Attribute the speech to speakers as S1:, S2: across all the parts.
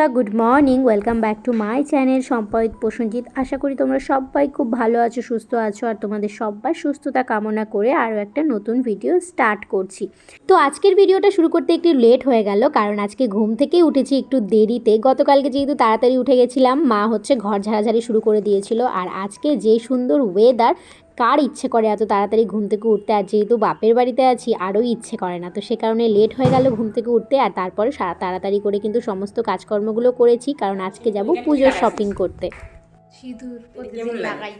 S1: বন্ধুরা good morning welcome back to my channel Sampad Prasenjit আশা করি তোমরা সবাই খুব ভালো আছো, সুস্থ আছো, আর তোমাদের সবার সুস্থতা কামনা করে আরও একটা নতুন ভিডিও স্টার্ট করছি। তো আজকের ভিডিওটা শুরু করতে একটু লেট হয়ে গেল, কারণ আজকে ঘুম থেকেই উঠেছি একটু দেরিতে। গতকালকে যেহেতু তাড়াতাড়ি উঠে গেছিলাম, মা হচ্ছে ঘর ঝাড়াঝাড়ি শুরু করে দিয়েছিল, আর আজকে যে সুন্দর ওয়েদার কার ইচ্ছে করে এত তাড়াতাড়ি ঘুম থেকে উঠতে? আর যেহেতু বাপের বাড়িতে আছি আরও ইচ্ছে করে না। তো সে কারণে লেট হয়ে গেল ঘুম থেকে উঠতে আর তারপরে সারা তাড়াতাড়ি করে কিন্তু সমস্ত কাজকর্মগুলো করেছি কারণ আজকে যাব পুজোর শপিং করতে। সিঁদুর লাগাই।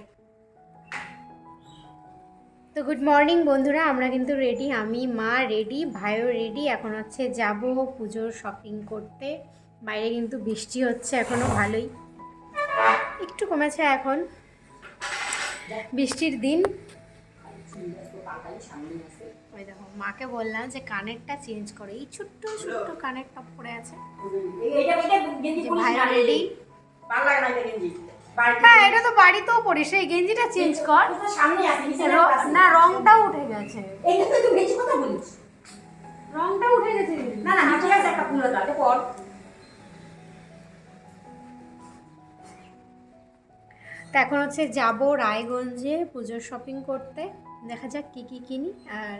S1: তো গুড মর্নিং বন্ধুরা আমরা কিন্তু রেডি আমি মা রেডি ভাইও রেডি এখন হচ্ছে যাব পুজোর শপিং করতে। বাইরে কিন্তু বৃষ্টি হচ্ছে এখনও ভালোই। একটু কমেছে এখন। বৃষ্টির দিন। ওই দেখো মাকে বললাম যে কানেরটা চেঞ্জ করে। এই ছোট্ট ছোট্ট কানের টপ পরে আছে ভাইয়া রেডি হ্যাঁ এটা তো বাড়িতেও পড়ি। সেই গেঞ্জিটা চেঞ্জ কর। না রংটাও উঠে গেছে। রংটা উঠে গেছে। তো এখন হচ্ছে যাব রায়গঞ্জে পুজোর শপিং করতে। দেখা যাক কি কি কিনি আর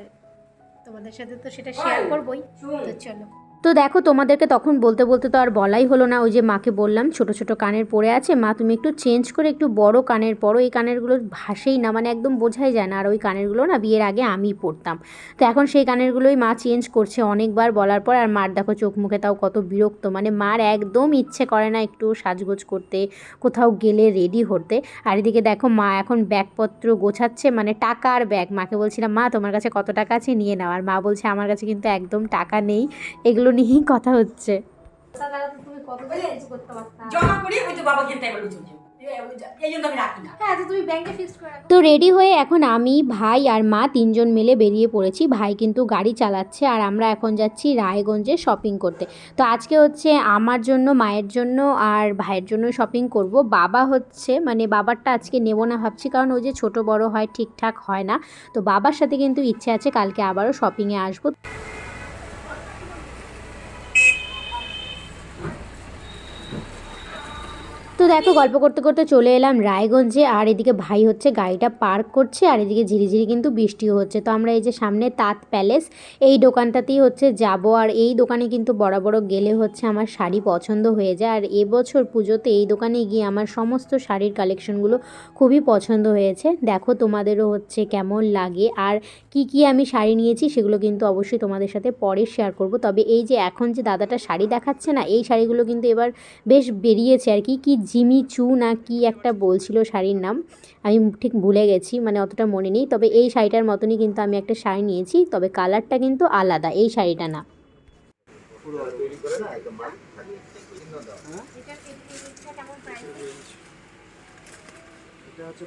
S1: তোমাদের সাথে তো সেটা শেয়ার করবই। তো চলো। তো দেখো, তোমাদেরকে তখন বলতে বলতে তো আর বলাই হলো না। ওই যে মাকে বললাম, ছোট ছোট কানের পরে আছে। মা, তুমি একটু চেঞ্জ করে একটু বড় কানের পরো এই কানেরগুলো ভাসেই না মানে একদম বোঝাই যায় না। আর ওই কানেরগুলো না বিয়ের আগে আমি পরতাম তো এখন সেই কানেরগুলোই মা চেঞ্জ করছে অনেকবার বলার পর। আর মার দেখো চোখ মুখে তাও কত বিরক্ত। মানে মার একদম ইচ্ছে করে না একটু সাজগোজ করতে, কোথাও গেলে রেডি হতে। আর এদিকে দেখো, মা এখন ব্যাগপত্র গোছাচ্ছে মানে টাকার ব্যাগ। মাকে বলছিলাম, মা, তোমার কাছে কত টাকা আছে? নিয়ে নাও। আর মা বলছে, আমার কাছে কিন্তু একদম টাকা নেই। এগুলো নিয়েই কথা হচ্ছে।
S2: তো
S1: তো রেডি হয়ে এখন আমি ভাই আর মা তিনজন মিলে বেরিয়ে পড়েছি। ভাই কিন্তু গাড়ি চালাচ্ছে আর আমরা এখন যাচ্ছি রায়গঞ্জে শপিং করতে। তো আজকে হচ্ছে আমার জন্য মায়ের জন্য আর ভাইয়ের জন্য শপিং করব। বাবা হচ্ছে মানে বাবারটা আজকে নেব না ভাবছি কারণ ওই যে ছোট বড় হয় ঠিকঠাক হয় না। তো বাবার সাথে কিন্তু ইচ্ছে আছে কালকে আবারও শপিংয়ে আসব। তো দেখো, গল্প করতে করতে চলে এলাম রায়গঞ্জে। আর এদিকে ভাই হচ্ছে গাড়িটা পার্ক করছে, আর এদিকে ঝিরিঝিরি কিন্তু বৃষ্টিও হচ্ছে। তো আমরা এই যে সামনে তাঁত প্যালেস, এই দোকানটাতেই হচ্ছে যাব। আর এই দোকানে কিন্তু বড় বড় গেলে হচ্ছে আমার শাড়ি পছন্দ হয়ে যায়। আর এবছর পুজোতে এই দোকানে গিয়ে আমার সমস্ত শাড়ির কালেকশনগুলো খুবই পছন্দ হয়েছে। দেখো তোমাদেরও হচ্ছে কেমন লাগে। আর কি কি আমি শাড়ি নিয়েছি সেগুলো কিন্তু অবশ্যই তোমাদের সাথে পরে শেয়ার করব। তবে এই যে এখন যে দাদাটা শাড়ি দেখাচ্ছে না, এই শাড়িগুলো কিন্তু এবার বেশ বেরিয়েছে। আর কি কি জিমি চু না কি একটা বলছিল শাড়ির নাম, আমি ঠিক ভুলে গেছি মানে অতটা মনে নেই, তবে এই শাড়িটার মতনই কিন্তু আমি একটা শাড়ি নিয়েছি, তবে কালারটা কিন্তু আলাদা, এই শাড়িটা না।
S3: এটা হচ্ছে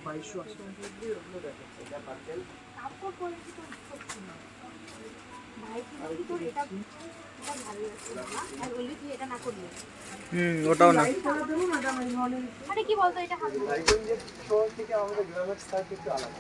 S3: হুম ওটাও না থেকে আমাদের গ্রামের সাইড একটু আলাদা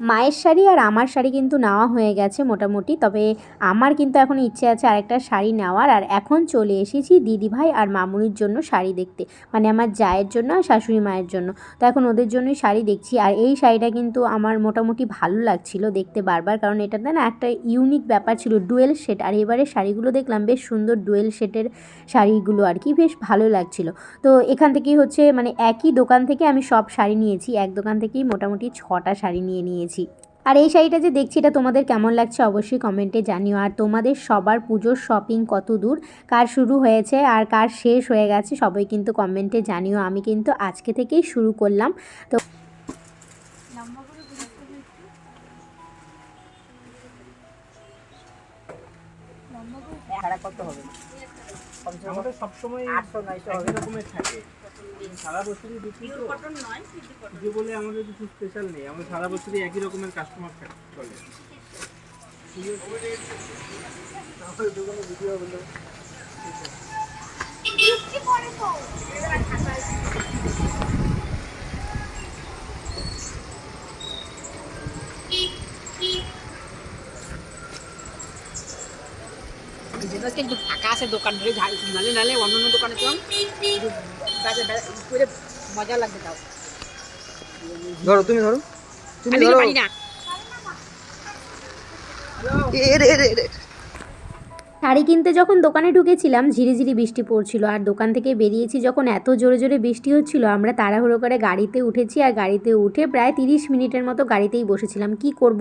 S1: মায়ের শাড়ি আর আমার শাড়ি কিন্তু নেওয়া হয়ে গেছে মোটামুটি। তবে আমার কিন্তু এখন ইচ্ছে আছে আরেকটা শাড়ি নেওয়ার। আর এখন চলে এসেছি দিদিভাই আর মামুনির জন্য শাড়ি দেখতে। মানে আমার জায়ের জন্য আর শাশুড়ি মায়ের জন্য। তো এখন ওদের জন্যই শাড়ি দেখছি। আর এই শাড়িটা কিন্তু আমার মোটামুটি ভালো লাগছিল দেখতে বারবার। কারণ এটাতে না একটা ইউনিক ব্যাপার ছিল, ডুয়েল শেড আর এবারে শাড়িগুলো দেখলাম বেশ সুন্দর ডুয়েল শেডের শাড়িগুলো আর কি, বেশ ভালো লাগছিল। তো এখান থেকেই হচ্ছে মানে একই দোকান থেকে আমি সব শাড়ি নিয়েছি। এক দোকান থেকেই মোটামুটি ছটা শাড়ি নিয়ে নিয়েছি। আর এই শাড়িটা যে দেখছি, এটা তোমাদের কেমন লাগছে অবশ্যই কমেন্টে জানিও। আর তোমাদের সবার পুজোর শপিং কত দূর, কার শুরু হয়েছে আর কার শেষ হয়ে গেছে, সবাই কিন্তু কমেন্টে জানিও। আমি কিন্তু আজকে থেকেই শুরু করলাম। তো
S3: আমাদের সবসময় একই রকমের থাকে। সারা বছরই বিক্রি যে বলে আমাদের কিছু স্পেশাল নেই। আমাদের সারা বছরই একই রকমের কাস্টমার চলে। ভিডিও
S2: আজকে একটু ফাঁকা আছে দোকান ধরে ঝাড় নালে নালে অন্য অন্য দোকানে তো করে মজা লাগবে তাও।
S4: ধরো তুমি ধরো। তুমি ধরো।
S2: না।
S4: এ রে রে রে
S1: শাড়ি কিনতে যখন দোকানে ঢুকেছিলাম, ঝিরিঝিরি বৃষ্টি পড়ছিল আর দোকান থেকে বেরিয়েছি যখন এত জোরে জোরে বৃষ্টি হচ্ছিল, আমরা তাড়াহুড়ো করে গাড়িতে উঠেছি আর গাড়িতে উঠে প্রায় তিরিশ মিনিটের মতো গাড়িতেই বসেছিলাম। কি করব?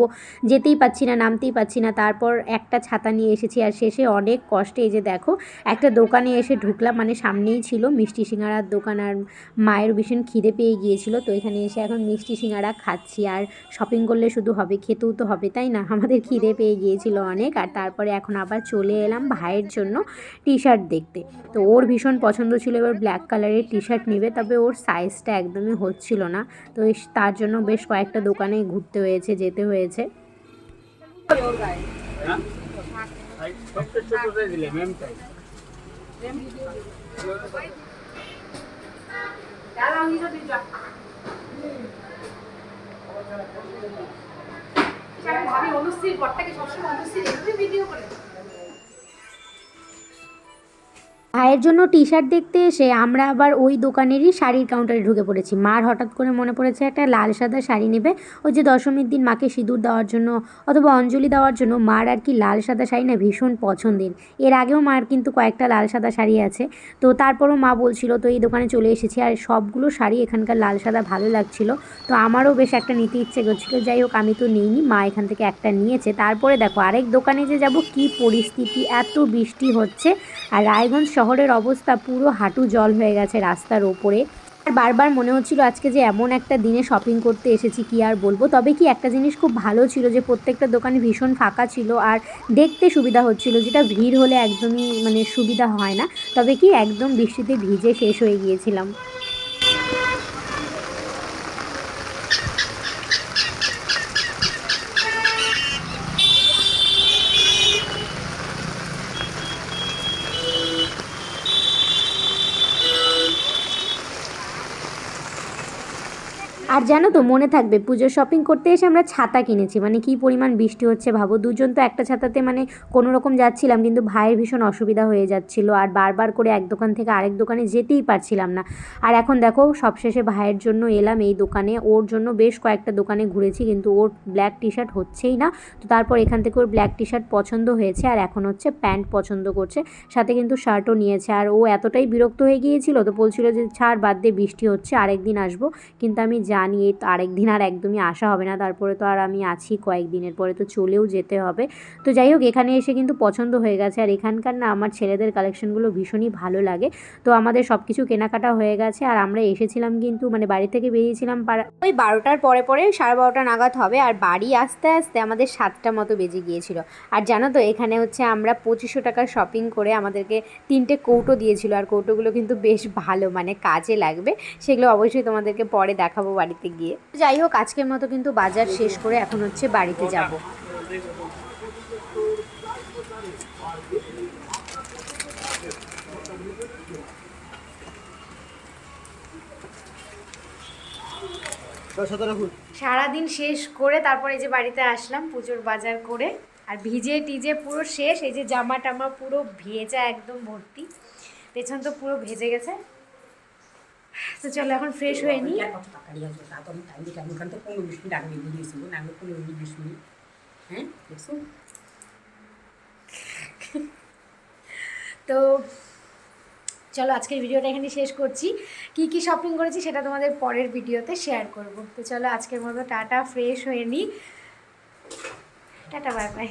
S1: যেতেই পাচ্ছি না, নামতেই পাচ্ছি না। তারপর একটা ছাতা নিয়ে এসেছি আর শেষে অনেক কষ্টে এই যে দেখো, একটা দোকানে এসে ঢুকলাম মানে সামনেই ছিল মিষ্টি সিঙ্গারার দোকান আর মায়ের ভীষণ খিদে পেয়ে গিয়েছিল। তো এখানে এসে এখন মিষ্টি সিঙ্গারা খাচ্ছি আর শপিং করলে শুধু হবে, খেতেও তো হবে, তাই না? আমাদের খিদে পেয়ে গিয়েছিল অনেক আর তারপরে এখন আবার চলে এলাম। ভাইয়ের জন্য টি শার্ট দেখতে। তো ওর ভীষণ পছন্দ ছিল, এবার ব্ল্যাক কালারের টি শার্ট নেবে, তবে ওর সাইজটা একদমই হচ্ছিল না। তো তার জন্য বেশ কয়েকটা দোকানে ঘুরতে হয়েছে, যেতে হয়েছে।
S2: অনুশ্রীর ঘরটাকে সবসময় অনুশ্রীর এভাবে ভিডিও করে
S1: ভাইয়ের জন্য টি শার্ট দেখতে এসে আমরা আবার ওই দোকানেরই শাড়ির কাউন্টারে ঢুকে পড়েছি। মার হঠাৎ করে মনে পড়েছে, একটা লাল সাদা শাড়ি নেবে। ওই যে দশমীর দিন মাকে সিঁদুর দেওয়ার জন্য অথবা অঞ্জলি দেওয়ার জন্য মার আর কি লাল সাদা শাড়ি না ভীষণ পছন্দের। এর আগেও মার কিন্তু কয়েকটা লাল সাদা শাড়ি আছে। তো তারপরও মা বলছিল, তো এই দোকানে চলে এসেছি। আর সবগুলো শাড়ি এখানকার লাল সাদা ভালো লাগছিল। তো আমারও বেশ একটা নিতে ইচ্ছে করছিল। যাই হোক, আমি তো নিইনি। মা এখান থেকে একটা নিয়েছে। তারপরে দেখো, আরেক দোকানে যে যাব, কি পরিস্থিতি, এত বৃষ্টি হচ্ছে। আর রায়গঞ্জ শহরের অবস্থা পুরো হাঁটু জল হয়ে গেছে রাস্তার ওপরে। আর বারবার মনে হচ্ছিল আজকে যে এমন একটা দিনে শপিং করতে এসেছি, কি আর বলব? তবে কি একটা জিনিস খুব ভালো ছিল যে প্রত্যেকটা দোকানে ভীষণ ফাঁকা ছিল আর দেখতে সুবিধা হচ্ছিল, যেটা ভিড় হলে একদমই মানে সুবিধা হয় না। তবে কি একদম বৃষ্টিতে ভিজে শেষ হয়ে গিয়েছিলাম। আর জানো তো, মনে থাকবে, পুজোর শপিং করতে এসে আমরা ছাতা কিনেছি। মানে কি পরিমাণ বৃষ্টি হচ্ছে ভাবো। দুজন তো একটা ছাতাতে মানে কোনো রকম যাচ্ছিলাম, কিন্তু ভাইয়ের ভীষণ অসুবিধা হয়ে যাচ্ছিল। আর বারবার করে এক দোকান থেকে আরেক দোকানে যেতেই পারছিলাম না। আর এখন দেখো, সবশেষে ভাইয়ের জন্য এলাম এই দোকানে। ওর জন্য বেশ কয়েকটা দোকানে ঘুরেছি, কিন্তু ওর ব্ল্যাক টি শার্ট হচ্ছেই না। তো তারপর এখান থেকে ওর ব্ল্যাক টি শার্ট পছন্দ হয়েছে, আর এখন হচ্ছে প্যান্ট পছন্দ করছে। সাথে কিন্তু শার্টও নিয়েছে। আর ও এতটাই বিরক্ত হয়ে গিয়েছিল, তো বলছিল যে, ছাড়, বাদ দিয়ে বৃষ্টি হচ্ছে, আরেকদিন আসব। কিন্তু আমি জানি এই তো আরেকদিন আর একদমই আসা হবে না। তারপরে তো আর আমি আছি কয়েকদিনের পরে, তো চলেও যেতে হবে। তো যাই হোক, এখানে এসে কিন্তু পছন্দ হয়ে গেছে। আর এখানকার না আমার ছেলেদের কালেকশনগুলো ভীষণই ভালো লাগে। তো আমাদের সব কিছু কেনাকাটা হয়ে গেছে। আর আমরা এসেছিলাম কিন্তু মানে বাড়ি থেকে বেরিয়েছিলাম ওই বারোটার পরে পরে সাড়ে বারোটা নাগাদ হবে। আর বাড়ি আসতে আসতে আমাদের সাতটা মতো বেজে গিয়েছিল। আর জানো তো, এখানে হচ্ছে আমরা পঁচিশশো টাকার শপিং করে আমাদেরকে তিনটে কৌটো দিয়েছিল। আর কৌটোগুলো কিন্তু বেশ ভালো মানে কাজে লাগবে। সেগুলো অবশ্যই তোমাদেরকে পরে দেখাবো বাড়িতে গিয়ে। যাই হোক, আজকের মতো কিন্তু বাজার শেষ করে এখন হচ্ছে বাড়িতে যাব। সারাদিন শেষ করে তারপরে যে বাড়িতে আসলাম পুজোর বাজার করে। আর ভিজে টিজে পুরো শেষ, এই যে জামা টামা পুরো ভেজা একদম ভর্তি। পেছন তো পুরো ভেজে গেছে। তো চলো এখন ফ্রেশ হয়ে নিই
S2: হ্যাঁ
S1: তো চলো আজকের ভিডিওটা এখানে শেষ করছি। কি কি শপিং করেছি সেটা তোমাদের পরের ভিডিওতে শেয়ার করব। তো চলো আজকের মতো টাটা ফ্রেশ হয়ে নিই টাটা বাই বাই